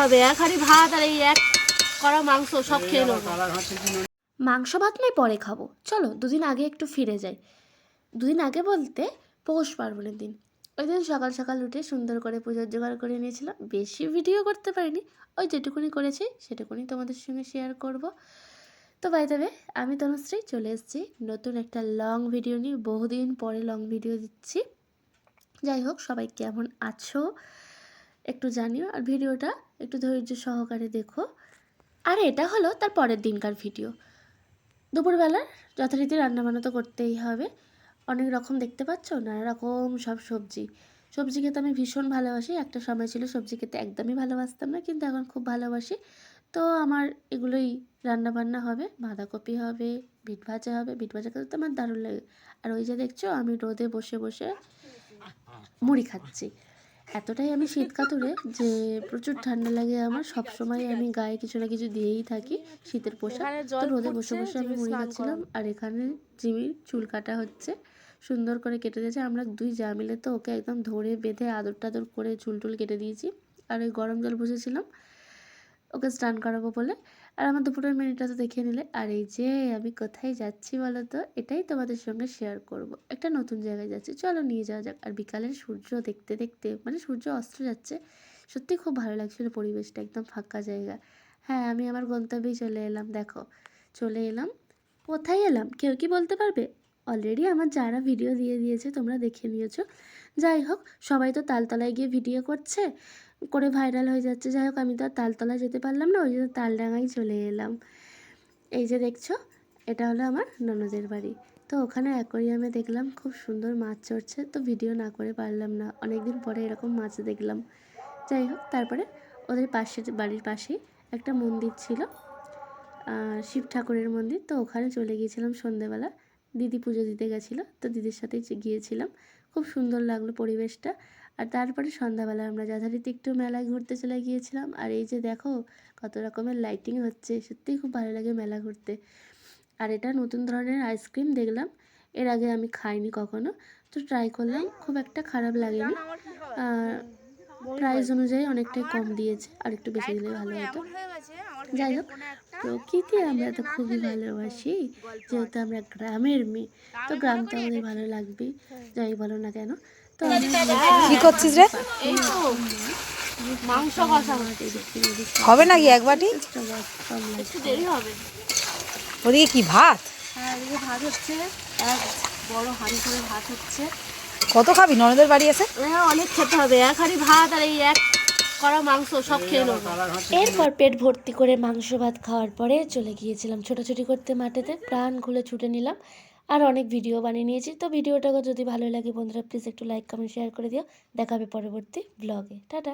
হবে। এক হাঁড়ি ভাত আর এই এক কড়া মাংস, সব খেয়ে নেব। মাংস ভাত নয় পরে খাব। চলো, দুদিন আগে একটু ফিরে যাই। দুদিন আগে বলতে পৌষ পার্বণের দিন। ওই দিন সকাল সকাল উঠে সুন্দর করে পুজোর জোগাড় করে নিয়েছিলাম। বেশি ভিডিও করতে পারিনি। ওই যেটুকুনি করেছি, সেটুকুনি তোমাদের সঙ্গে শেয়ার করব। তো বাই দেবে আমি তনুশ্রী, চলে এসেছি নতুন একটা লং ভিডিও নিয়ে। বহুদিন পরে লং ভিডিও দিচ্ছি। যাই হোক, সবাই কেমন আছো? একটু জানিও আর ভিডিওটা একটু ধৈর্য সহকারে দেখো। আর, এটা হলো তার পরের দিনকার ভিডিও। দুপুরবেলার যথারীতি রান্নাবান্না তো করতেই হবে। অনেক রকম দেখতে পাচ্ছ? নানা রকম সব সবজি। সবজি খেতে আমি ভীষণ ভালোবাসি। একটা সময় ছিল সবজি খেতে একদমই ভালোবাসতাম না, কিন্তু এখন খুব ভালোবাসি। তো আমার এগুলোই রান্না বান্না হবে, বাঁধাকপি হবে, বিট ভাজা হবে। বিট ভাজা খেতে তো আমার দারুণ লাগে। আর ওই যে দেখছ, আমি রোদে বসে বসে মুড়ি খাচ্ছি। এতটাই আমি শীত কাতুরে যে প্রচুর ঠান্ডা লাগে আমার। সব সময় আমি গায়ে কিছু না কিছু দিয়েই থাকি শীতের পোশাক। তো রোদে বসে বসে আমি জিমি মুড়ি খাচ্ছিলাম আর এখানে জিমির চুল কাটা হচ্ছে। সুন্দর করে কেটে দিয়েছে। আমরা দুই যা মিলে তো ওকে একদম ধরে বেঁধে আদর টাদর করে চুল টুল কেটে দিয়েছি। আর ওই গরম জল বসেছিলাম। ওকে স্নান করাবো বলে। আর আমার দুপুরের মেনুটা তো দেখিয়ে নিলে। আর এই যে, আমি কোথায় যাচ্ছি বলো তো এটাই তোমাদের সঙ্গে শেয়ার করব। একটা নতুন জায়গায় যাচ্ছি। চলো নিয়ে যাওয়া যাক। আর বিকালের সূর্য দেখতে দেখতে মানে সূর্য অস্ত যাচ্ছে, সত্যি খুব ভালো লাগছিল পরিবেশটা, একদম ফাঁকা জায়গা। হ্যাঁ আমি আমার গন্তব্যেই চলে এলাম, দেখো। চলে এলাম। কোথায় এলাম? কেউ কি বলতে পারবে? অলরেডি আমার যারা ভিডিও দিয়ে দিয়েছে, তোমরা দেখে নিয়েছো। যাই হোক, সবাই তো তালতলায় গিয়ে ভিডিও করছে। করে ভাইরাল হয়ে যাচ্ছে। যাই হোক, আমি তো আর তালতলা যেতে পারলাম না, ওই জন্য তালডাঙায় চলে এলাম। এই যে দেখছ, এটা হলো আমার ননদের বাড়ি। তো ওখানে অ্যাকোরিয়ামে দেখলাম, খুব সুন্দর মাছ চড়ছে। তো ভিডিও না করে পারলাম না। অনেক দিন পরে এরকম মাছ দেখলাম। যাই হোক, তারপরে ওদের পাশে, বাড়ির পাশেই একটা মন্দির ছিল শিব ঠাকুরের মন্দির। তো ওখানে চলে গিয়েছিলাম সন্ধেবেলা। দিদি পুজো দিতে গেছিল, তো দিদির সাথেই গিয়েছিলাম। খুব সুন্দর লাগল পরিবেশটা। আর তারপরে সন্ধ্যাবেলা আমরা যথারীতি একটু মেলায় ঘুরতে চলে গিয়েছিলাম। আর এই যে দেখো কত রকমের লাইটিং হচ্ছে। সত্যিই খুব ভালো লাগে মেলা ঘুরতে। আর এটা নতুন ধরনের আইসক্রিম দেখলাম। এর আগে আমি খাইনি কখনো। তো ট্রাই করলাম। খুব একটা খারাপ লাগেনি। আর প্রাইস অনুযায়ী অনেকটাই কম দিয়েছে। আর একটু বেশি দিলে ভালো হতো। যাই হোক প্রকৃতি আমরা তো খুবই ভালোবাসি। যেহেতু আমরা গ্রামের মেয়ে তো গ্রাম তো আমাদের ভালো লাগবেই। যাই বলো না কেন। কি করছিস রে? মাংস হবে নাকি এক বাটি? ওদিকে কি ভাত? ভাত হচ্ছে করে কত খাবি? ননদের বাড়ি এসে হ্যাঁ অনেক খেতে হবে এক হাঁড়ি ভাত আর এই এক কড়া মাংস সব খেয়ে নেব এরপর পেট ভর্তি করে মাংস ভাত খাওয়ার পরে চলে গিয়েছিলাম ছোটাছুটি করতে মাঠেতে। প্রাণ খুলে ছুটে নিলাম। আর অনেক ভিডিও বানিয়ে নিয়েছি। তো ভিডিওটাকে যদি ভালো লাগে বন্ধুরা প্লিজ একটু লাইক কমেন্ট শেয়ার করে দিও। দেখা হবে পরবর্তী ব্লগে টাটা।